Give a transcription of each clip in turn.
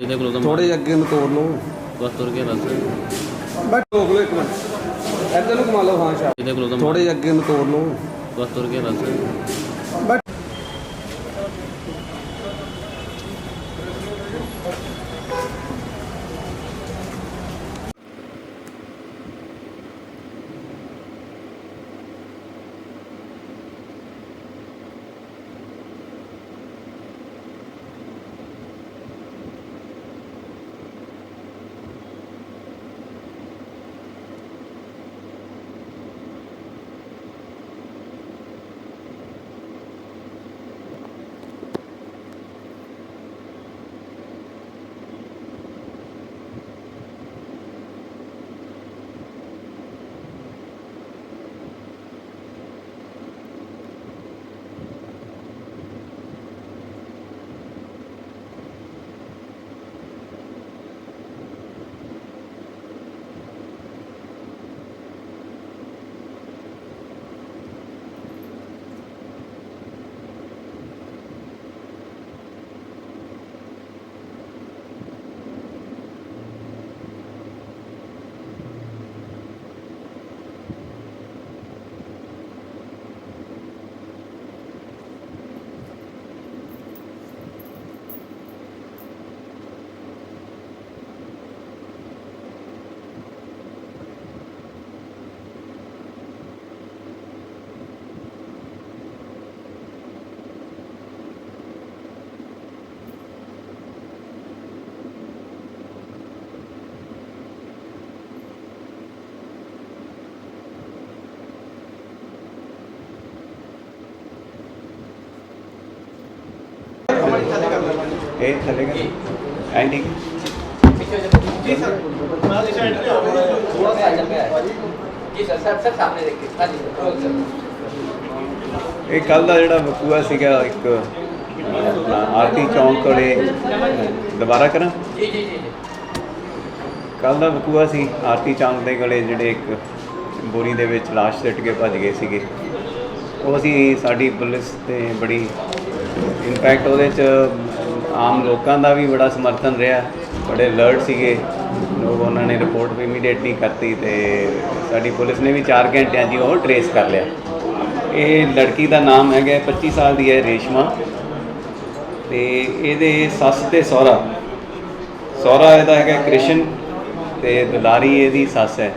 ਇਹਦੇ ਕੋਲ ਤਾਂ ਥੋੜੇ ਅੱਗੇ ਨੂੰ ਤੋੜ ਲਓ। ਬਸ ਤੁਰ ਗਿਆ ਬਸ ਬਸ ਰੋਕ ਲਓ ਇੱਕ ਮਿੰਟ। ਇੱਧਰ ਨੂੰ ਘੁਮਾ ਲਓ ਹਾਂ ਸ਼ਾਹ ਇਹਦੇ ਕੋਲ ਤਾਂ ਥੋੜੇ ਅੱਗੇ ਨੂੰ ਤੋੜ ਲਓ। ਬਸ ਤੁਰ ਗਿਆ ਬਸ ਬਟ ਇਹ ਥੱਲੇ ਐਂ ਠੀਕ ਜੀ ਸਰ ਇਹ ਕੱਲ ਦਾ ਜਿਹੜਾ ਵਕੂਆ ਸੀਗਾ ਇੱਕ ਆਰਤੀ ਚੌਂਕ ਕੋਲੇ ਦੁਬਾਰਾ ਕਰਾਂ? ਜੀ ਕੱਲ ਦਾ ਵਕੂਆ ਸੀ ਆਰਤੀ ਚੌਂਕ ਦੇ ਕੋਲੇ ਜਿਹੜੇ ਇੱਕ ਬੋਰੀ ਦੇ ਵਿੱਚ ਲਾਸ਼ ਸਿੱਟ ਕੇ ਭੱਜ ਗਏ ਸੀਗੇ। ਉਹ ਅਸੀਂ ਸਾਡੀ ਪੁਲਿਸ ਤੇ ਬੜੀ ਇੰਪੈਕਟ ਉਹਦੇ ਚ ਆਮ ਲੋਕਾਂ ਦਾ ਵੀ ਬੜਾ ਸਮਰਥਨ ਰਿਹਾ। ਬੜੇ ਅਲਰਟ ਸੀਗੇ। ਲੋਕ ਉਹਨਾਂ ਨੇ ਰਿਪੋਰਟ ਵੀ ਇਮੀਡੀਏਟਲੀ ਕਰਤੀ ਤੇ ਸਾਡੀ ਪੁਲਿਸ ਨੇ ਵੀ 4 ਘੰਟਿਆਂ ਜੀ ਉਹ ਟਰੇਸ ਕਰ ਲਿਆ। ਇਹ ਲੜਕੀ ਦਾ ਨਾਮ ਹੈਗਾ 25 ਸਾਲ ਦੀ ਹੈ, ਰੇਸ਼ਮਾ। ਤੇ ਇਹਦੇ ਸੱਸ ਤੇ ਸਹੁਰਾ। ਸਹੁਰਾ ਇਹਦਾ ਹੈਗਾ ਕ੍ਰਿਸ਼ਨ ਤੇ ਦੁਲਾਰੀ ਇਹਦੀ ਸੱਸ ਹੈ।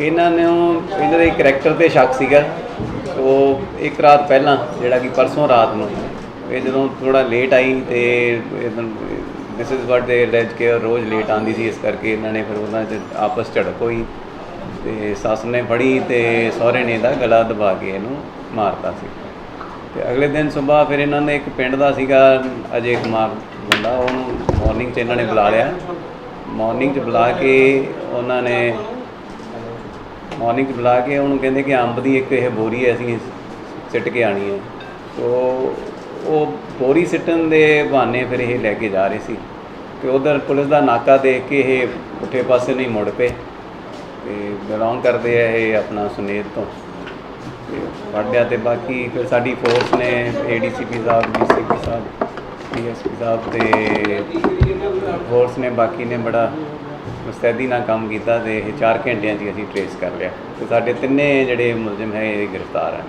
ਇਹਨਾਂ ਨੂੰ ਇਹਨਾਂ ਦੇ ਕਰੈਕਟਰ ਤੇ ਸ਼ੱਕ ਸੀਗਾ। ਉਹ ਇੱਕ ਰਾਤ ਪਹਿਲਾਂ, ਜਿਹੜਾ ਕਿ ਪਰਸੋਂ ਰਾਤ ਨੂੰ ਇਹ ਜਦੋਂ ਥੋੜਾ ਲੇਟ ਆਈ ਤੇ ਦਿਸ ਇਜ਼ ਵਾਟ ਦੇ ਲੈਜ ਕੇ ਰੋਜ਼ ਲੇਟ ਆਂਦੀ ਸੀ, ਇਸ ਕਰਕੇ ਇਹਨਾਂ ਨੇ ਫਿਰ ਉਹਨਾਂ 'ਚ ਆਪਸ ਝੜਪ ਹੋਈ ਤੇ ਸੱਸ ਨੇ ਫੜੀ ਤੇ ਸਹੁਰੇ ਨੇ ਇਹਦਾ ਗਲਾ ਦਬਾ ਕੇ ਇਹਨੂੰ ਮਾਰਤਾ ਸੀ। ਤੇ ਅਗਲੇ ਦਿਨ ਸਵੇਰ ਫਿਰ ਇਹਨਾਂ ਨੇ ਇੱਕ ਪਿੰਡ ਦਾ ਸੀਗਾ, ਅਜੇ ਕੁਮਾਰ ਬੰਦਾ, ਉਹਨੂੰ ਮਾਰਨਿੰਗ 'ਚ ਇਹਨਾਂ ਨੇ ਬੁਲਾ ਲਿਆ। ਮਾਰਨਿੰਗ 'ਚ ਬੁਲਾ ਕੇ ਉਹਨਾਂ ਨੇ ਮਾਰਨਿੰਗ 'ਚ ਬੁਲਾ ਕੇ ਉਹਨੂੰ ਕਹਿੰਦੇ ਕਿ ਅੰਬ ਦੀ ਇੱਕ ਇਹ ਬੋਰੀ ਹੈ ਅਸੀਂ ਸਿੱਟ ਕੇ ਆਣੀ ਹੈ ਸੋ ਉਹ ਬੋਰੀ ਸਿੱਟਣ ਦੇ ਬਹਾਨੇ ਫਿਰ ਇਹ ਲੈ ਕੇ ਜਾ ਰਹੇ ਸੀ। ਤੇ ਉਧਰ ਪੁਲਿਸ ਦਾ ਨਾਕਾ ਦੇਖ ਕੇ ਇਹ ਉੱਠੇ ਪਾਸੇ ਨਹੀਂ ਮੁੜ ਪਏ ਤੇ ਬਿਲੋਂਗ ਕਰਦੇ ਆ ਇਹ ਆਪਣਾ ਸੁਨੇਤ ਤੋਂ। ਤੇ ਫੜ ਲਿਆ ਤੇ ਬਾਕੀ ਫਿਰ ਸਾਡੀ ਫੋਰਸ ਨੇ ਏਡੀਸੀਪੀ ਸਾਹਿਬ ਡੀਸੀਪੀ ਸਾਹਿਬ ਡੀਐਸਪੀ ਸਾਹਿਬ ਤੇ ਫੋਰਸ ਨੇ ਬਾਕੀ ਨੇ ਬੜਾ ਮੁਸਤੈਦੀ ਨਾਲ ਕੰਮ ਕੀਤਾ ਤੇ ਇਹ 4 ਘੰਟਿਆਂ 'ਚ ਹੀ ਅਸੀਂ ਟਰੇਸ ਕਰ ਲਿਆ। ਤੇ ਸਾਡੇ ਤਿੰਨੇ ਜਿਹੜੇ ਮੁਲਜ਼ਮ ਹੈ ਇਹ ਗ੍ਰਿਫਤਾਰ ਹਨ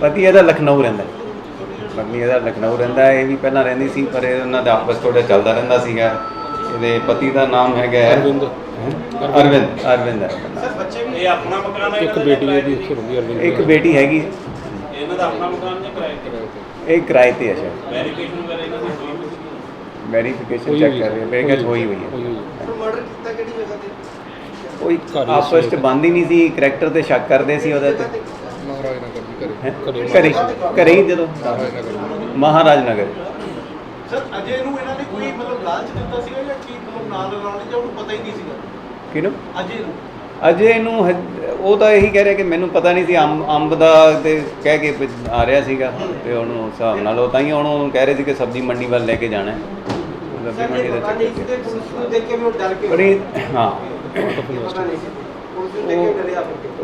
ਪਤੀ ਇਹਦਾ ਲਖਨਊ ਰਹਿੰਦਾ ਹੈ। ਪਤਨੀ ਇਹਦਾ ਲਖਨਊ ਰਹਿੰਦਾ ਹੈ। ਇਹ ਵੀ ਪਹਿਲਾਂ ਰਹਿੰਦੀ ਸੀ ਪਰ ਇਹ ਉਹਨਾਂ ਦਾ ਆਪਸ ਥੋੜਾ ਚੱਲਦਾ ਰਹਿੰਦਾ ਸੀਗਾ। ਇਹਦੇ ਪਤੀ ਦਾ ਨਾਮ ਹੈਗਾ ਹੈ- ਅਰਵਿੰਦ। ਹੈਂ? ਅਰਵਿੰਦ। ਅਰਵਿੰਦ ਹੈ। ਇਹਦਾ ਨਾਮ। ਇਹ ਆਪਣਾ ਮਕਾਨ ਹੈ ਇੱਕ ਬੇਟੀ ਇਹਦੀ ਉੱਥੇ ਰਹਿੰਦੀ ਅਰਵਿੰਦ ਇੱਕ ਬੇਟੀ ਹੈਗੀ ਇਹਨਾਂ ਦਾ ਆਪਣਾ ਮਕਾਨ ਜਾਂ ਕਿਰਾਏ ਤੇ? ਇਹ ਕਿਰਾਏ ਤੇ ਹੈ ਸ਼ਾਇਦ। ਵੈਰੀਫਿਕੇਸ਼ਨ ਵਗੈਰਾ ਇਹਨਾਂ ਦੀ ਹੋਈ ਹੋਈ ਵੈਰੀਫਿਕੇਸ਼ਨ ਚੈੱਕ ਕਰ ਰਹੇ ਮੇਰੇ ਹੋਈ ਹੋਈ ਹੋਈ ਹੈ। ਕੋਈ ਆਪਸ ਚ ਬੰਦ ਹੀ ਨਹੀਂ ਸੀ ਕਰੈਕਟਰ ਤੇ ਸ਼ੱਕ ਕਰਦੇ ਸੀ ਉਹਦੇ ਤੇ। ਮਹਾਰਾਜ ਨਗਰ ਵੀ ਅਜੇ ਨੂੰ ਉਹ ਤਾਂ ਇਹੀ ਕਹਿ ਰਿਹਾ ਕਿ ਮੈਨੂੰ ਪਤਾ ਨਹੀਂ ਸੀ ਅੰਬ ਦਾ ਤੇ ਕਹਿ ਕੇ ਆ ਰਿਹਾ ਸੀਗਾ ਤੇ ਉਹਨੂੰ ਹਿਸਾਬ ਨਾਲ ਉਹ ਤਾਂ ਹੀ ਉਹਨੂੰ ਕਹਿ ਰਹੇ ਸੀ ਕਿ ਸਬਜ਼ੀ ਮੰਡੀ ਵੱਲ ਲੈ ਕੇ ਜਾਣਾ ਸਬਜ਼ੀ ਮੰਡੀ ਦਾ ਚੱਕਰ ਹਾਂ।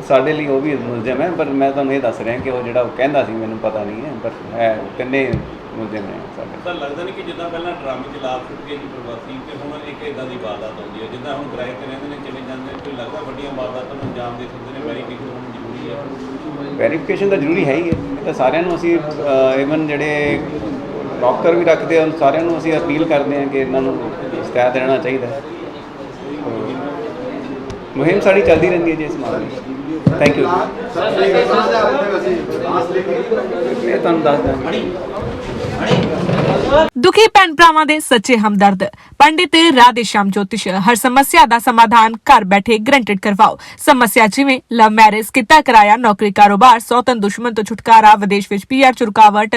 ਸਾਡੇ ਲਈ ਉਹ ਵੀ ਮੁਲਜ਼ਮ ਹੈ ਪਰ ਮੈਂ ਤੁਹਾਨੂੰ ਇਹ ਦੱਸ ਰਿਹਾ ਕਿ ਉਹ ਜਿਹੜਾ ਉਹ ਕਹਿੰਦਾ ਸੀ ਮੈਨੂੰ ਪਤਾ ਨਹੀਂ ਹੈ ਪਰ ਹੈ ਕਿੰਨੇ ਮੁਲਜ਼ਮ ਹੈ ਸਾਡੇ। ਸਰ ਲੱਗਦਾ ਨਹੀਂ ਕਿ ਜਿੱਦਾਂ ਪਹਿਲਾਂ ਡਰਾਮੇ ਚ ਲਾਭ ਸੁੱਟ ਕੇ ਜੀ ਪ੍ਰਵਾਸੀ ਤੇ ਹੁਣ ਇੱਕ ਇਦਾਂ ਦੀ ਵਾਰਦਾਤ ਆਉਂਦੀ ਹੈ ਜਿੱਦਾਂ ਹੁਣ ਕਿਰਾਏ ਤੇ ਰਹਿੰਦੇ ਨੇ ਚਲੇ ਜਾਂਦੇ ਨੇ ਕੋਈ ਲੱਗਦਾ ਵੱਡੀਆਂ ਵਾਰਦਾਤਾਂ ਨੂੰ ਅੰਜਾਮ ਦੇ ਸਕਦੇ ਨੇ ਵੈਰੀਫਿਕੇਸ਼ਨ ਹੋਣੀ ਜ਼ਰੂਰੀ ਹੈ। ਵੈਰੀਫਿਕੇਸ਼ਨ ਤਾਂ ਜ਼ਰੂਰੀ ਹੈ ਹੀ ਹੈ ਇਹ ਤਾਂ ਸਾਰਿਆਂ ਨੂੰ ਅਸੀਂ ਇਵਨ ਜਿਹੜੇ ਡਾਕਟਰ ਵੀ ਰੱਖਦੇ ਹਨ ਸਾਰਿਆਂ ਨੂੰ ਅਸੀਂ ਅਪੀਲ ਕਰਦੇ ਹਾਂ ਕਿ ਇਹਨਾਂ ਨੂੰ ਸ਼ਿਕਾਇਤ ਰਹਿਣਾ ਚਾਹੀਦਾ ਮੁਹਿੰਮ ਸਾਡੀ ਚੱਲਦੀ ਰਹਿੰਦੀ ਹੈ ਜੀ ਇਸ ਮਾਮਲੇ ਵਿੱਚ। ਥੈਂਕ ਯੂ ਇਹ ਤੁਹਾਨੂੰ ਦੱਸ ਦਾਂਗੇ ਦੁਖੀ ਭੈਣ ਭਰਾਵਾਂ ਦੇ ਸੱਚੇ ਹਮਦਰਦ। ਪੰਡਿਤ ਰਾਧੇ ਸ਼ਾਮ ਜੋਤਿਸ਼, ਹਰ ਸਮੱਸਿਆ ਦਾ ਸਮਾਧਾਨ ਘਰ ਬੈਠੇ ਗਰੰਟਡ ਕਰਵਾਓ। ਸਮੱਸਿਆ ਜਿਵੇਂ ਲਵ ਮੈਰਿਜ ਕਿੱਤਾ ਕਰਾਇਆ, ਨੌਕਰੀ ਕਾਰੋਬਾਰ ਸੌਤਨ ਦੁਸ਼ਮਣ ਤੋਂ ਛੁਟਕਾਰਾ, ਵਿਦੇਸ਼ ਵਿੱਚ ਪੀਆਰ ਚ ਰੁਕਾਵਟ